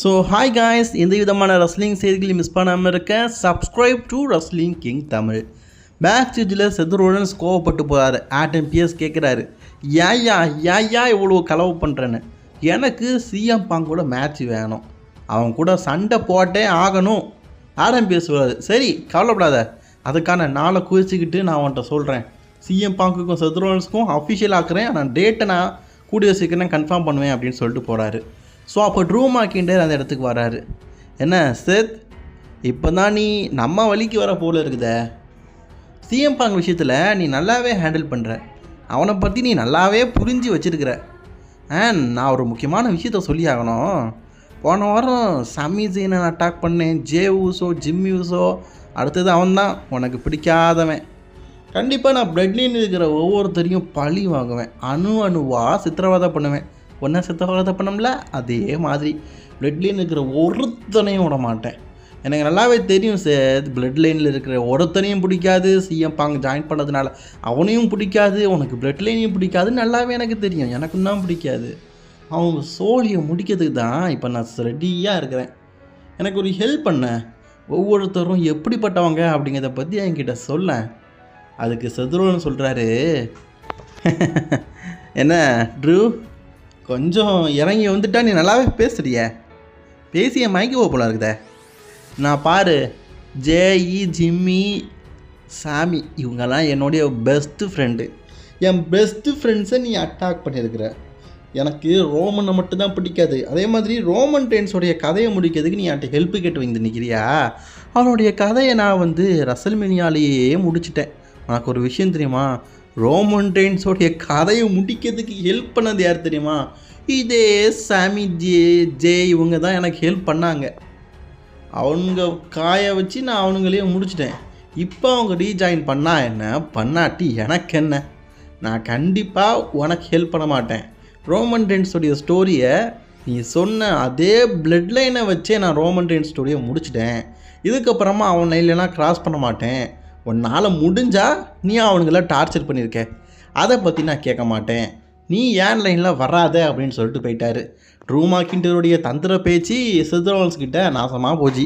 So hi guys எந்த விதமான wrestling செய்திகளை மிஸ் பண்ணாமல் இருக்க subscribe to wrestling king Tamil. Back ஸ்டேஜில் செதுருடன் கோவப்பட்டு போகிறாரு ஆட்டம் பிஎஸ் கேட்குறாரு ஏயா ஏயா இவ்வளோ கலவு பண்ணுறேன்னு எனக்கு சிஎம் பாங் கூட மேட்ச் வேணும். அவன் கூட சண்டை போட்டே ஆகணும். ஆடம் பிஎஸ் சொல்கிறாரு சரி கவலைப்படாத. அதுக்கான நாளை குறிச்சிக்கிட்டு நான் அவன்கிட்ட சொல்கிறேன் சிஎம் பாங்குக்கும் செதுரோடன்ஸ்க்கும் அஃபிஷியல் ஆக்குறேன். ஆனால் டேட்டை நான் கூடிய சீக்கிரம் கன்ஃபார்ம் பண்ணுவேன் அப்படின்னு சொல்லிட்டு போகிறாரு ஸோ அப்போ ட்ரூ மார்க்கிண்டர் அந்த இடத்துக்கு வராரு. என்ன சேத் இப்போ தான் நீ நம்ம வழிக்கு வர போல இருக்குதே. சிஎம் பாங் விஷயத்தில் நீ நல்லாவே ஹேண்டில் பண்ணுற அவனை பற்றி நீ நல்லாவே புரிஞ்சு வச்சிருக்கிற. அண்ட் நான் ஒரு முக்கியமான விஷயத்த சொல்லி ஆகணும் போன வாரம் சமி ஜெயினை அட்டாக் பண்ணேன். ஜே ஊசோ ஜிம் யூஸோ அடுத்தது அவன்தான். உனக்கு பிடிக்காதவன். கண்டிப்பாக நான் பிரெட்லின்னு இருக்கிற ஒவ்வொருத்தரையும் பழி வாங்குவேன். அணு அணுவாக சித்திரவதை பண்ணுவேன். ஒன்றை சித்திரவதை பண்ணோம்ல அதே மாதிரி பிளட்லின்னு இருக்கிற ஒருத்தனையும் விட மாட்டேன். எனக்கு நல்லாவே தெரியும் சார் பிளட் லைனில் இருக்கிற ஒருத்தனையும் பிடிக்காது சிஎம் பாங்க ஜாயின் பண்ணதுனால அவனையும் பிடிக்காது உனக்கு பிளட் லைனையும் பிடிக்காது நல்லாவே எனக்கு தெரியும் எனக்கும் தான் பிடிக்காது. அவங்க சோழியை முடிக்கிறதுக்கு தான் இப்போ நான் ரெடியாக இருக்கிறேன். எனக்கு ஒரு ஹெல்ப் பண்ண. ஒவ்வொருத்தரும் எப்படிப்பட்டவங்க அப்படிங்கிறத பற்றி என்கிட்ட சொல்ல. அதுக்கு சதுரோன்னு சொல்கிறாரு என்ன ட்ரூ கொஞ்சம் இறங்கி வந்துட்டா நீ நல்லாவே பேசுறிய. பேசிய மயக்கி போல இருக்குதே. நான் பாரு ஜேஇ ஜிம்மி சாமி இவங்கெல்லாம் என்னுடைய பெஸ்ட்டு ஃப்ரெண்டு என் பெஸ்ட்டு ஃப்ரெண்ட்ஸை நீ அட்டாக் பண்ணியிருக்கிற. எனக்கு ரோமனை மட்டும்தான் பிடிக்காது. அதே மாதிரி ரோமன் டென்ஸோடைய கதையை முடிக்கிறதுக்கு நீ என்கிட்ட ஹெல்ப் கேட்டு வந்து நிற்கிறியா அவனுடைய கதையை நான் வந்து ரசல்மெனியாலேயே முடிச்சிட்டேன். உனக்கு ஒரு விஷயம் தெரியுமா? ரோமன் டென்ஸோடைய கதையை முடிக்கிறதுக்கு ஹெல்ப் பண்ணது யார் தெரியுமா? இதே சாமி ஜே ஜே இவங்க தான் எனக்கு ஹெல்ப் பண்ணாங்க. அவங்க காய வச்சு நான் அவனுங்களையும் முடிச்சிட்டேன். இப்போ அவங்க ரீஜாயின் பண்ணா என்ன? பண்ணாட்டி எனக்கு என்ன? நான் கண்டிப்பாக உனக்கு ஹெல்ப் பண்ண மாட்டேன். ரோமன் டென்ஸோடைய ஸ்டோரியை நீ சொன்ன அதே பிளட் லைனை வச்சே நான் ரோமன் டென்ஸ் ஸ்டோரியை முடிச்சிட்டேன். இதுக்கப்புறமா அவன் லைன்லாம் கிராஸ் பண்ண மாட்டேன். உன்னால் முடிஞ்சால் நீ அவனுங்கள டார்ச்சர் பண்ணியிருக்க. அதை பற்றி நான் கேட்க மாட்டேன். நீ ஏன் லைனில் வராத அப்படின்னு சொல்லிட்டு போயிட்டாரு. ட்ரூ தந்திர பேச்சு சிதரோன்ஸ்கிட்ட நாசமாக போச்சு.